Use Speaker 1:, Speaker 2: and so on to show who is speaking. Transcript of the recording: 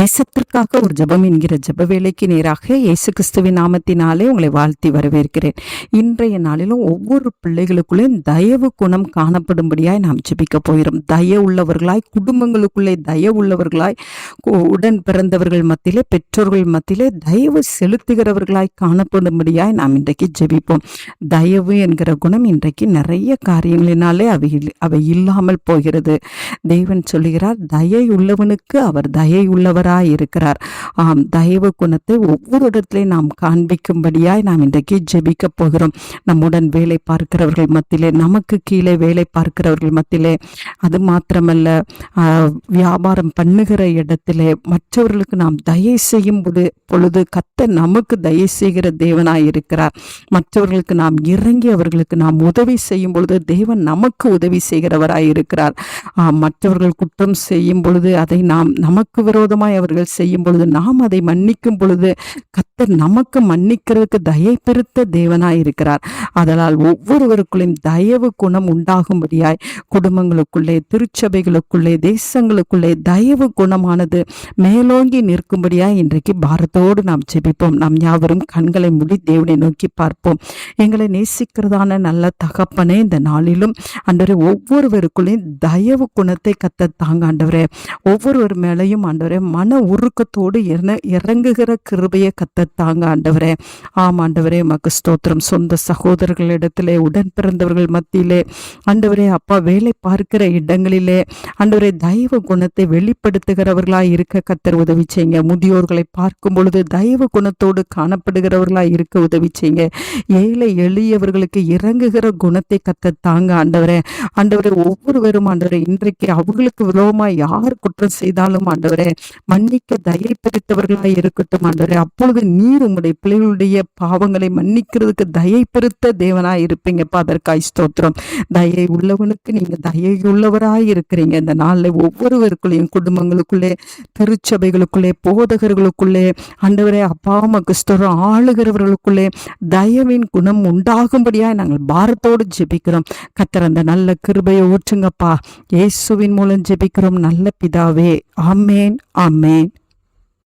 Speaker 1: தேசத்திற்காக ஒரு ஜெபம் என்கிற ஜப வேலைக்கு நேராக இயேசு கிறிஸ்துவின் நாமத்தினாலே உங்களை வாழ்த்தி வரவேற்கிறேன். இன்றைய நாளிலும் ஒவ்வொரு பிள்ளைகளுக்குள்ளே தயவு குணம் காணப்படும்படியாய் நாம் ஜபிக்க போகிறோம். தய உள்ளவர்களாய் குடும்பங்களுக்குள்ளே தய உள்ளவர்களாய் உடன் பிறந்தவர்கள் மத்தியிலே பெற்றோர்கள் மத்தியிலே தயவு செலுத்துகிறவர்களாய் காணப்படும்படியாய் நாம் இன்றைக்கு ஜெபிப்போம். தயவு என்கிற குணம் இன்றைக்கு நிறைய காரியங்களினாலே அவை அவை இல்லாமல் போகிறது. தேவன் சொல்லுகிறார் தயை உள்ளவனுக்கு அவர் தயை உள்ளவர் உள்ளவராய் இருக்கிறார். ஆம் தயவு குணத்தை ஒவ்வொரு இடத்திலையும் நாம் காண்பிக்கும்படியாய் நாம் இன்றைக்கு ஜெபிக்க போகிறோம். நம்முடன் வேலை பார்க்கிறவர்கள் மத்தியிலே நமக்கு கீழே வேலை பார்க்கிறவர்கள் மத்தியிலே அது மாத்திரமல்ல வியாபாரம் பண்ணுகிற இடத்திலே மற்றவர்களுக்கு நாம் தயை செய்யும் பொழுது பொழுது கத்த நமக்கு தயை செய்கிற தேவனாய் இருக்கிறார். மற்றவர்களுக்கு நாம் இறங்கி அவர்களுக்கு நாம் உதவி செய்யும் பொழுது தேவன் நமக்கு உதவி செய்கிறவராய் இருக்கிறார். மற்றவர்கள் குற்றம் செய்யும் பொழுது அதை நாம் நமக்கு விரோதமாக விரோதமாய் அவர்கள் செய்யும் பொழுது நாம் அதை மன்னிக்கும் பொழுது கர்த்தர் நமக்கு மன்னிக்கிறதுக்கு தயை பெருத்த தேவனாய் இருக்கிறார். அதனால் ஒவ்வொருவருக்குள்ளையும் தயவு குணம் உண்டாகும்படியாய் குடும்பங்களுக்குள்ளே திருச்சபைகளுக்குள்ளே தேசங்களுக்குள்ளே தயவு குணமானது மேலோங்கி நிற்கும்படியாய் இன்றைக்கு பாரத்தோடு நாம் ஜெபிப்போம். நாம் யாவரும் கண்களை மூடி தேவனை நோக்கி பார்ப்போம். எங்களை நேசிக்கிறதான நல்ல தகப்பனே இந்த நாளிலும் ஆண்டவரே ஒவ்வொருவருக்குள்ளேயும் தயவு குணத்தை கத்த தாங்க ஆண்டவரே ஒவ்வொருவர் மேலையும் ஆண்டவரே மன உருக்கத்தோடு இறங்குகிற கிருபையை கத்த தாங்க ஆண்டவரே. ஆம் ஆண்டவரே மக்கு ஸ்தோத்திரம். சொந்த சகோதரர்களிடத்திலே உடன் பிறந்தவர்கள் மத்தியிலே ஆண்டவரே அப்பா வேலை பார்க்கிற இடங்களிலே ஆண்டவரே தெய்வ குணத்தை வெளிப்படுத்துகிறவர்களாய் இருக்க கத்தர் உதவி செய்யுங்க. முதியோர்களை பார்க்கும் பொழுது தெய்வ குணத்தோடு காணப்படுகிறவர்களாய் இருக்க உதவி செய்யுங்க. ஏழை எளியவர்களுக்கு இறங்குகிற குணத்தை கத்த தாங்க ஆண்டவரே. ஆண்டவரே ஒவ்வொருவரும் ஆண்டவரே இன்றைக்கு அவர்களுக்கு விரோமா யார் குற்றம் செய்தாலும் ஆண்டவரே மன்னிக்க தயை பெருத்தவர்களாய் இருக்கட்டும் ஆண்டவரே. அப்பொழுது நீர் உங்களுடைய பிள்ளைகளுடைய பாவங்களை மன்னிக்கிறதுக்கு தயை பெருத்த தேவனாய் இருப்பீங்கப்பா. அதற்காய் ஸ்தோத்திரம். தயை உள்ளவனுக்கு நீங்க தயை உள்ளவராய் இருக்கிறீங்க. இந்த நாளில் ஒவ்வொருவருக்குள்ளேயும் குடும்பங்களுக்குள்ளே திருச்சபைகளுக்குள்ளே போதகர்களுக்குள்ளே ஆண்டவரே அப்பா உமக்கு ஆளுகிறவர்களுக்குள்ளே தயவின் குணம் உண்டாகும்படியாய் நாங்கள் பாரத்தோடு ஜெபிக்கிறோம். கத்தர் அந்த நல்ல கிருபையை ஊற்றுங்கப்பா. இயேசுவின் மூலம் ஜெபிக்கிறோம். நல்ல பிதாவே. ஆமேன் ஆமேன்.